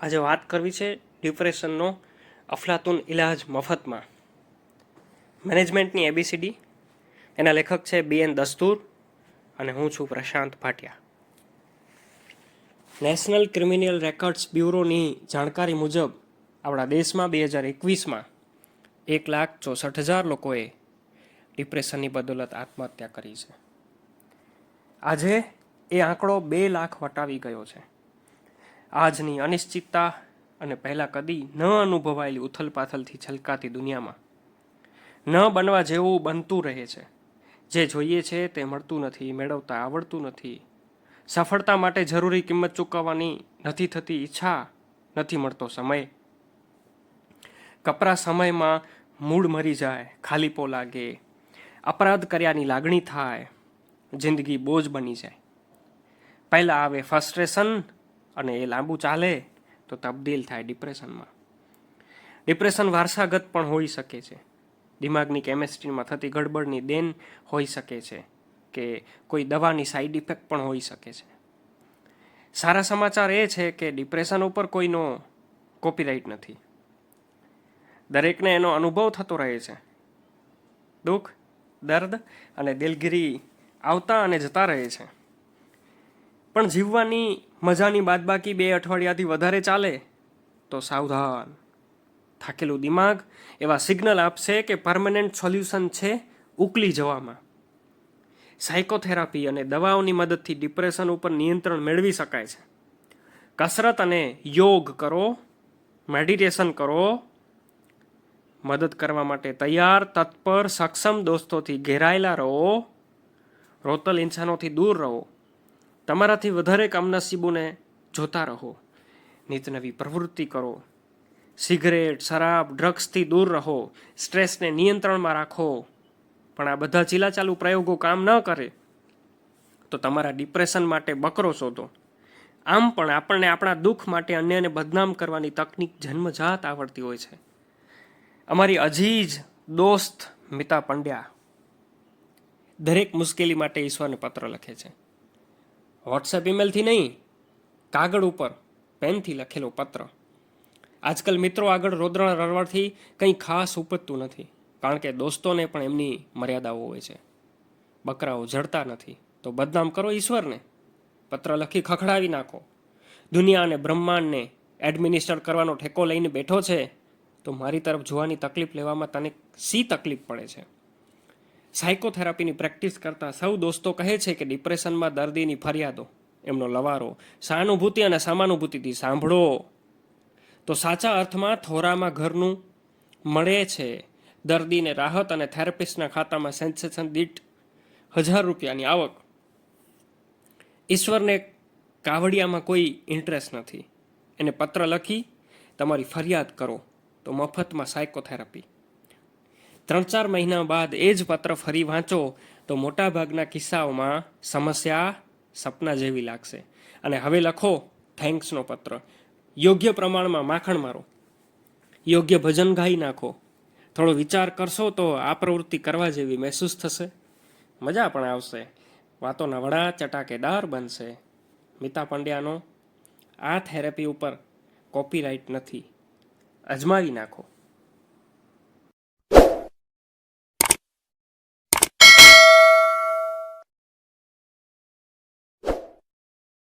આજે વાત કરવી છે ડિપ્રેશનનો અફલાતુન ઇલાજ મફતમાં. મેનેજમેન્ટની એબીસીડી, એના લેખક છે બી એન દસ્તુર અને હું છું Prashant Bhatia. National criminal records બ્યુરોની જાણકારી મુજબ, આપણા દેશમાં બે હજાર એકવીસમાં એક લાખ ચોસઠ હજાર લોકોએ ડિપ્રેશનની બદોલત આત્મહત્યા કરી છે. આજે એ આંકડો બે લાખ વટાવી ગયો છે. આજની અનિશ્ચિતતા અને પહેલાં કદી ન અનુભવાયેલી ઉથલપાથલથી છલકાતી દુનિયામાં. ન બનવા જેવું બનતું રહે છે. જે જોઈએ છે તે મળતું નથી, મેળવતા આવડતું નથી. સફળતા માટે જરૂરી કિંમત ચૂકવવાની નથી થતી ઈચ્છા નથી મળતો સમય. કપરા સમયમાં મૂડ મરી જાય ખાલીપો લાગે. અપરાધ કર્યાની લાગણી થાય. જિંદગી બોજ બની જાય. પહેલાં આવે ફ્રસ્ટ્રેશન અને એ લાંબુ ચાલે તો તબદીલ થાય ડિપ્રેશનમાં. ડિપ્રેશન વારસાગત પણ હોઈ શકે છે. દિમાગની કેમેસ્ટ્રીમાં થતી ગડબડની દેન હોઈ શકે છે કે કોઈ દવાની સાઈડ ઇફેક્ટ પણ હોઈ શકે છે. સારા સમાચાર એ છે કે ડિપ્રેશન ઉપર કોઈનો કોપીરાઇટ નથી. દરેકને એનો અનુભવ થતો રહે છે. દુઃખ, દર્દ અને દિલગીરી આવતા અને જતા રહે છે. પણ જીવવાની મજાની બાદબાકી બે અઠવાડિયાથી વધારે ચાલે તો સાવધાન. થાકેલું દિમાગ એવા સિગ્નલ આપશે કે પરમનન્ટ સોલ્યુશન છે ઉકલી જવામાં. સાયકોથેરાપી અને દવાઓની મદદથી ડિપ્રેશન ઉપર નિયંત્રણ મેળવી શકાય છે. કસરત અને યોગ કરો, મેડિટેશન કરો, મદદ કરવા માટે તૈયાર, તત્પર, સક્ષમ દોસ્તોથી ઘેરાયેલા રહો, રોતલ ઇન્સાનોથી દૂર રહો. તમારાથી વધારે કામનસીબોને જોતા રહો. નિત નવી પ્રવૃત્તિ કરો. સિગરેટ, શરાબ, ડ્રગ્સથી દૂર રહો. સ્ટ્રેસને નિયંત્રણમાં રાખો. પણ આ બધા ચીલાચાલુ પ્રયોગો કામ ન કરે. તો તમારા ડિપ્રેશન માટે બકરો શોધો. આમ પણ આપણને આપણા દુઃખ માટે અન્યને બદનામ કરવાની તકનિક જન્મજાત આવડતી હોય છે. અમારી અજીજ, દોસ્ત મિતા પંડ્યા દરેક મુશ્કેલી માટે ઈશ્વરને પત્ર લખે છે. વોટ્સએપ ઈમેલથી નહીં, કાગળ ઉપર પેનથી લખેલો પત્ર. આજકાલ મિત્રો આગળ રોદણા રડવાથી કંઈ ખાસ ઉપજતું નથી, કારણ કે દોસ્તોને પણ એમની મર્યાદાઓ હોય છે. બકરાઓ જડતા નથી. તો બદનામ કરો ઈશ્વરને. પત્ર લખી ખખડાવી નાખો. દુનિયા અને બ્રહ્માંડને એડમિનિસ્ટર કરવાનો ઠેકો લઈને બેઠો છે, તો મારી તરફ જોવાની તકલીફ લેવામાં તને સી તકલીફ પડે છે? સાયકોથેરાપીની પ્રેક્ટિસ કરતા સૌ દોસ્તો કહે છે કે ડિપ્રેશનમાં દર્દીની ફરિયાદો, એમનો લવારો, સહાનુભૂતિ અને સમાનુભૂતિથી સાંભળો. તો સાચા અર્થમાં થોરામાં ઘરનું મળે છે. દર્દીને રાહત અને થેરાપિસ્ટના ખાતામાં સેન્સેશન દીઠ હજાર રૂપિયાની આવક. ઈશ્વરને કાવડિયામાં કોઈ ઇન્ટરેસ્ટ નથી. એને પત્ર લખી તમારી ફરિયાદ કરો. તો મફતમાં સાયકોથેરાપી. ત્રણ ચાર મહિના બાદ એ જ પત્ર ફરી વાંચો, તો મોટાભાગના કિસ્સાઓમાં સમસ્યા સપના જેવી લાગશે. અને હવે લખો થેન્ક્સનો પત્ર. યોગ્ય પ્રમાણમાં માખણ મારો. યોગ્ય ભજન ગાઈ નાખો. થોડો વિચાર કરશો તો આ પ્રવૃત્તિ કરવા જેવી મહેસૂસ થશે. મજા પણ આવશે. વાતોના વડા ચટાકેદાર બનશે. મિતા પંડ્યાનો આ થેરેપી ઉપર કોપીરાઇટ નથી. અજમાવી નાખો.